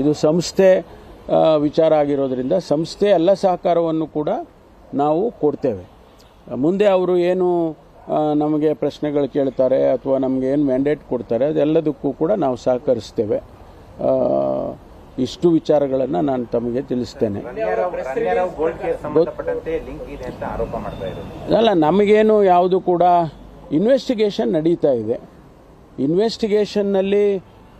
ಇದು ಸಂಸ್ಥೆ ವಿಚಾರ ಆಗಿರೋದ್ರಿಂದ ಸಂಸ್ಥೆ ಎಲ್ಲ ಸಹಕಾರವನ್ನು ಕೂಡ ನಾವು ಕೊಡ್ತೇವೆ. ಮುಂದೆ ಅವರು ಏನು ನಮಗೆ ಪ್ರಶ್ನೆಗಳು ಕೇಳ್ತಾರೆ ಅಥವಾ ನಮಗೆ ಏನು ಮ್ಯಾಂಡೇಟ್ ಕೊಡ್ತಾರೆ ಅದೆಲ್ಲದಕ್ಕೂ ಕೂಡ ನಾವು ಸಹಕರಿಸ್ತೇವೆ. ಇಷ್ಟು ವಿಚಾರಗಳನ್ನು ನಾನು ತಮಗೆ ತಿಳಿಸ್ತೇನೆ. ಅಲ್ಲ ನಮಗೇನು ಯಾವುದು ಕೂಡ ಇನ್ವೆಸ್ಟಿಗೇಷನ್ ನಡೀತಾ ಇದೆ. ಇನ್ವೆಸ್ಟಿಗೇಷನ್ನಲ್ಲಿ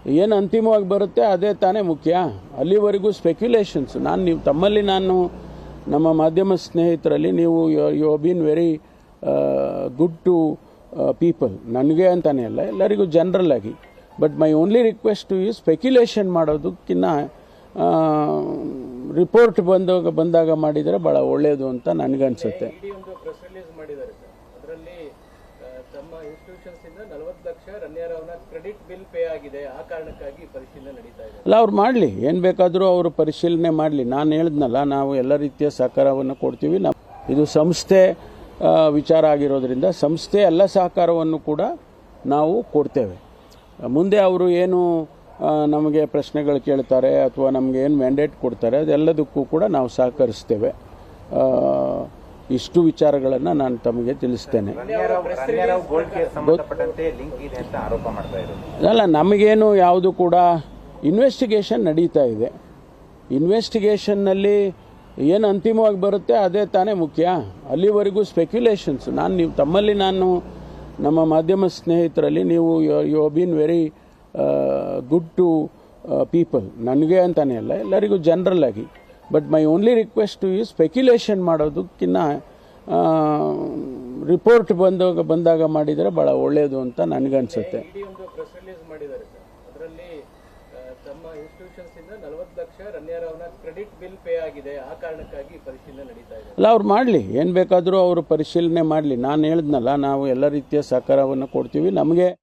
ಏನು ಅಂತಿಮವಾಗಿ ಬರುತ್ತೆ ಅದೇ ತಾನೇ ಮುಖ್ಯ. ಅಲ್ಲಿವರೆಗೂ ಸ್ಪೆಕ್ಯುಲೇಷನ್ಸ್ ನಾನು ನೀವು, ತಮ್ಮಲ್ಲಿ ನಾನು, ನಮ್ಮ ಮಾಧ್ಯಮ ಸ್ನೇಹಿತರಲ್ಲಿ ನೀವು you been very good to people ನನಗೆ ಅಂತಾನೆ ಅಲ್ಲ, ಎಲ್ಲರಿಗೂ ಜನರಲ್ ಆಗಿ. ಬಟ್ ಮೈ ಓನ್ಲಿ ರಿಕ್ವೆಸ್ಟ್ ಈ ಸ್ಪೆಕ್ಯುಲೇಷನ್ ಮಾಡೋದಕ್ಕಿಂತ ರಿಪೋರ್ಟ್ ಬಂದಾಗ ಬಂದಾಗ ಮಾಡಿದರೆ ಭಾಳ ಒಳ್ಳೆಯದು ಅಂತ ನನಗನ್ಸುತ್ತೆ. ತಮ್ಮ ಇನ್ಸ್ಟಿಟ್ಯೂಷನ್ಸ್ ಇಂದ ನಲವತ್ತು ಲಕ್ಷ ರಣ್ಯಾರಾವ್ನ ಕ್ರೆಡಿಟ್ ಬಿಲ್ ಪೇ ಆಗಿದೆ. ಆ ಕಾರಣಕ್ಕಾಗಿ ಪರಿಶೀಲನೆ ನಡೀತಾ ಇದೆ. ಅಲ್ಲ, ಅವ್ರು ಮಾಡಲಿ. ಏನು ಬೇಕಾದರೂ ಅವರು ಪರಿಶೀಲನೆ ಮಾಡಲಿ. ನಾನು ಹೇಳಿದ್ನಲ್ಲ, ನಾವು ಎಲ್ಲ ರೀತಿಯ ಸಹಕಾರವನ್ನು ಕೊಡ್ತೀವಿ. ನಾವು ಇದು ಸಂಸ್ಥೆ ವಿಚಾರ ಆಗಿರೋದ್ರಿಂದ ಸಂಸ್ಥೆ ಎಲ್ಲ ಸಹಕಾರವನ್ನು ಕೂಡ ನಾವು ಕೊಡ್ತೇವೆ. ಮುಂದೆ ಅವರು ಏನು ನಮಗೆ ಪ್ರಶ್ನೆಗಳು ಕೇಳ್ತಾರೆ ಅಥವಾ ನಮಗೆ ಏನು ಮ್ಯಾಂಡೇಟ್ ಕೊಡ್ತಾರೆ, ಅದೆಲ್ಲದಕ್ಕೂ ಕೂಡ ನಾವು ಸಹಕರಿಸ್ತೇವೆ. ಇಷ್ಟು ವಿಚಾರಗಳನ್ನು ನಾನು ತಮಗೆ ತಿಳಿಸ್ತೇನೆ. ಅಲ್ಲ ನಮಗೇನು ಯಾವುದು ಕೂಡ ಇನ್ವೆಸ್ಟಿಗೇಷನ್ ನಡೀತಾ ಇದೆ. ಇನ್ವೆಸ್ಟಿಗೇಷನ್ನಲ್ಲಿ ಏನು ಅಂತಿಮವಾಗಿ ಬರುತ್ತೆ ಅದೇ ತಾನೇ ಮುಖ್ಯ. ಅಲ್ಲಿವರೆಗೂ ಸ್ಪೆಕ್ಯುಲೇಷನ್ಸ್ ನಾನು ನೀವು ತಮ್ಮಲ್ಲಿ ನಾನು ನಮ್ಮ ಮಾಧ್ಯಮ ಸ್ನೇಹಿತರಲ್ಲಿ ನೀವು you been very good to people ನನಗೆ ಅಂತಲೇ ಅಲ್ಲ ಎಲ್ಲರಿಗೂ ಜನರಲ್ ಆಗಿ. But my only request to you speculation ಮಾಡೋದಕ್ಕಿಂತ ರಿಪೋರ್ಟ್ ಬಂದಾಗ ಬಂದಾಗ ಮಾಡಿದರೆ ಭಾಳ ಒಳ್ಳೆಯದು ಅಂತ ನನಗನ್ಸುತ್ತೆ. ಅಲ್ಲ ಅವ್ರು ಮಾಡಲಿ. ಏನು ಬೇಕಾದರೂ ಅವರು ಪರಿಶೀಲನೆ ಮಾಡಲಿ. ನಾನು ಹೇಳಿದ್ನಲ್ಲ ನಾವು ಎಲ್ಲ ರೀತಿಯ ಸಹಕಾರವನ್ನು ಕೊಡ್ತೀವಿ. ನಮಗೆ